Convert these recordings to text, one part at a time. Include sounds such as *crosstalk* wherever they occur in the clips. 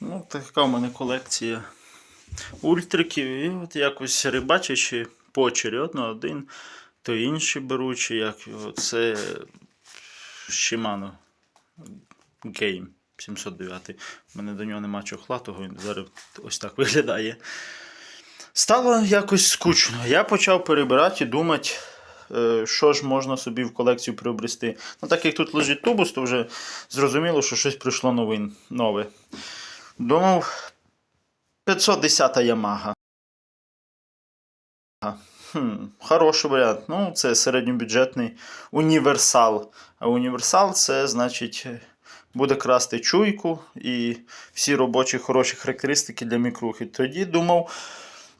Ну, така в мене колекція ультриків. І от якось рибачачи поочередно один, то інші беручи, як. Це Shimano Game 709. У мене до нього нема чохла, того він зараз ось так виглядає. Стало якось скучно. Я почав перебирати і думати, е, що ж можна собі в колекцію приобрести. Ну, так як тут лежить тубус, то вже зрозуміло, що щось прийшло новин, нове. Думав, 510 Yamaha. Хм, хороший варіант. Ну, це середньобюджетний універсал. А універсал це значить буде красти чуйку і всі робочі хороші характеристики для мікрухи. Тоді думав,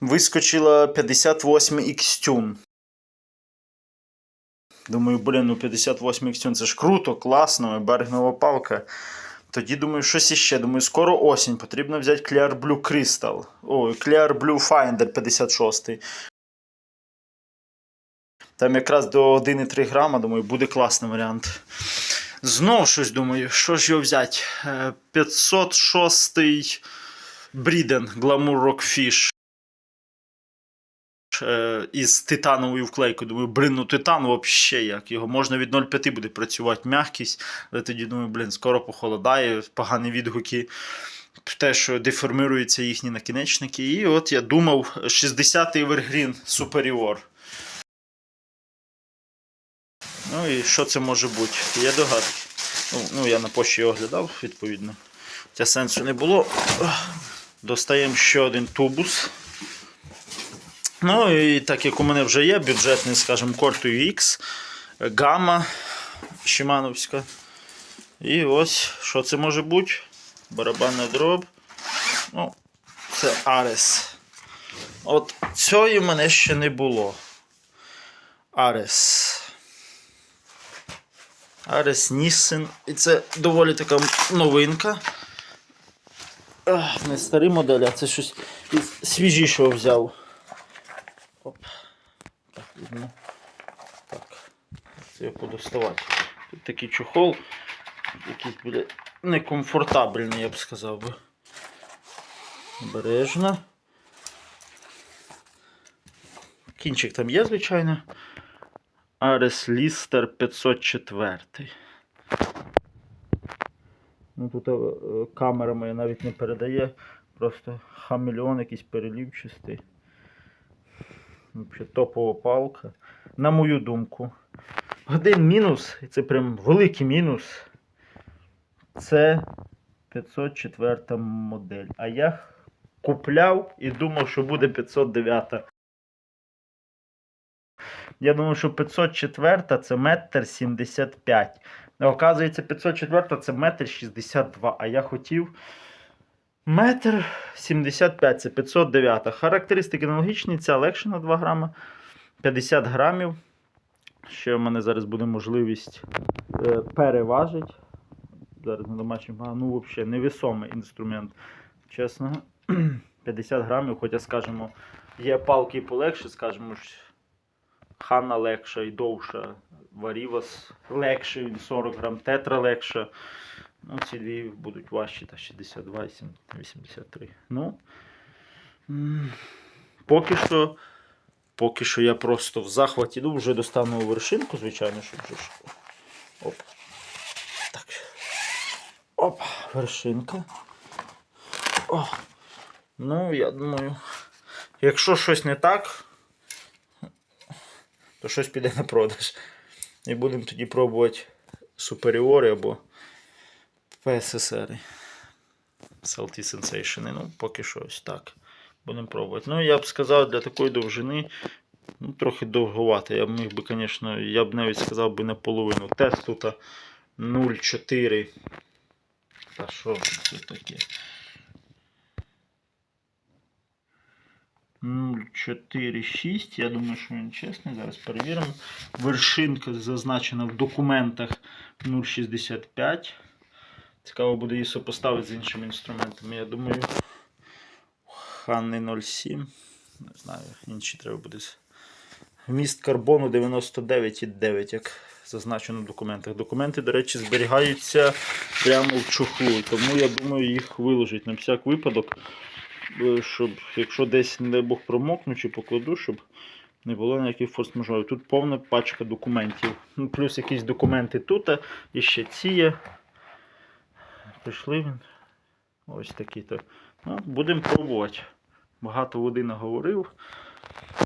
вискочила 58 Xtune. Думаю, блін, ну 58 Xtune це ж круто, класно, берегнова палка. Тоді думаю, щось іще. Думаю, скоро осінь. Потрібно взяти Clear Blue Crystal. Ой, Clear Blue Finder 56. Там якраз до 1,3 грама, думаю, буде класний варіант. Знов щось думаю, що ж його взяти? Е, 506 Бріден Glamour Rockfish. Е, Із титановою вклейкою. Думаю, блин, ну титан взагалі як. Його можна від 0,5 буде працювати м'якість. Але тоді думаю, блин, скоро похолодає, погані відгуки. Те, що деформируються їхні накінечники. І от я думав, 60-й Evergreen Superior. Ну і що це може бути? Є догадки. Ну, ну я на пошті його оглядав, відповідно. Хоча сенсу не було. Достаємо ще один тубус. Ну і так як у мене вже є бюджетний, скажімо, Corto X, гамма Шимановська. І ось, що це може бути? Барабанна дроб. Ну, це Ares. От цієї в мене ще не було. Ares. Ares Nissen. І це доволі така новинка. Ах, Не старий модель, а це щось свіжішого взяв. Оп. Так. Це його подоставати. Тут такий чохол, якийсь буде некомфортабельний, я б сказав би. Обережно. Кінчик там є, звичайно. Арес Лістер 504. Ну тут е, камера моя навіть не передає. Просто хамелеон якийсь перелівчастий. Топова палка. На мою думку. Один мінус, і це прям великий мінус. Це 504 модель. А я купляв і думав, що буде 509. Я думав, що 504 це метр 75. Оказується, 504 це метр 62. А я хотів метр 75, це 509. Характеристики аналогічні, ця легше на 2 грама. 50 грамів. Ще в мене зараз буде можливість е, переважити. Зараз на домашньому, ну взагалі невесомий інструмент. Чесно. *clears throat* 50 грамів, хоча, скажімо, є палки і полегше, скажімо, ж, Ханна легша і довша. Варівас легше, 40 грам, тетра легша. Ну, ці дві будуть важчі, та 62 і 83. Ну, поки що, поки що я просто в захваті. Ну, вже достану вершинку, звичайно, щоб вже. Оп. Так. Оп, вершинка. О. Ну, я думаю, якщо щось не так, то щось піде на продаж. І будемо тоді пробувати суперіори або ПССР. Salty Sensation. Ну, поки що ось так. Будемо пробувати. Ну, я б сказав, для такої довжини ну, трохи довгувати. Я б міг би, звісно, я б навіть сказав би наполовину. Тест тут 0,4. Та що це таке? 046. Я думаю, що він чесний. Зараз перевіримо. Вершинка зазначена в документах 0,65. Цікаво буде її сопоставити з іншими інструментами. Я думаю, Ханни 0,7. Не знаю, інші треба буде. Вміст карбону 99,9, як зазначено в документах. Документи, до речі, зберігаються прямо в чохлу, тому я думаю їх виложить на всяк випадок, е, щоб якщо десь, не дай Бог, промокну чи покладу, щоб не було ніяких форс-мажорів. Тут повна пачка документів. Ну, плюс якісь документи тут, і ще ці є. Прийшли він. Ось такі-то. Ну, будемо пробувати. Багато води наговорив.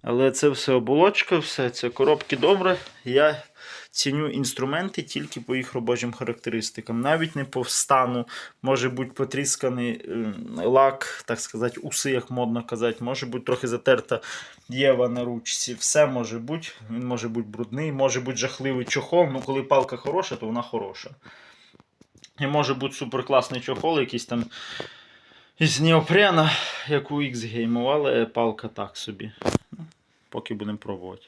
Але це все оболочка, все це коробки добре. Я ціню інструменти тільки по їх робочим характеристикам. Навіть не по стану. Може бути потрісканий лак, так сказати, уси, як модно казати. Може бути трохи затерта єва на ручці. Все може бути. Він може бути брудний, може бути жахливий чохол. Ну, коли палка хороша, то вона хороша. І може бути суперкласний чохол, якийсь там із неопрена, як у X геймували, але палка так собі. Ну, Поки будемо пробувати.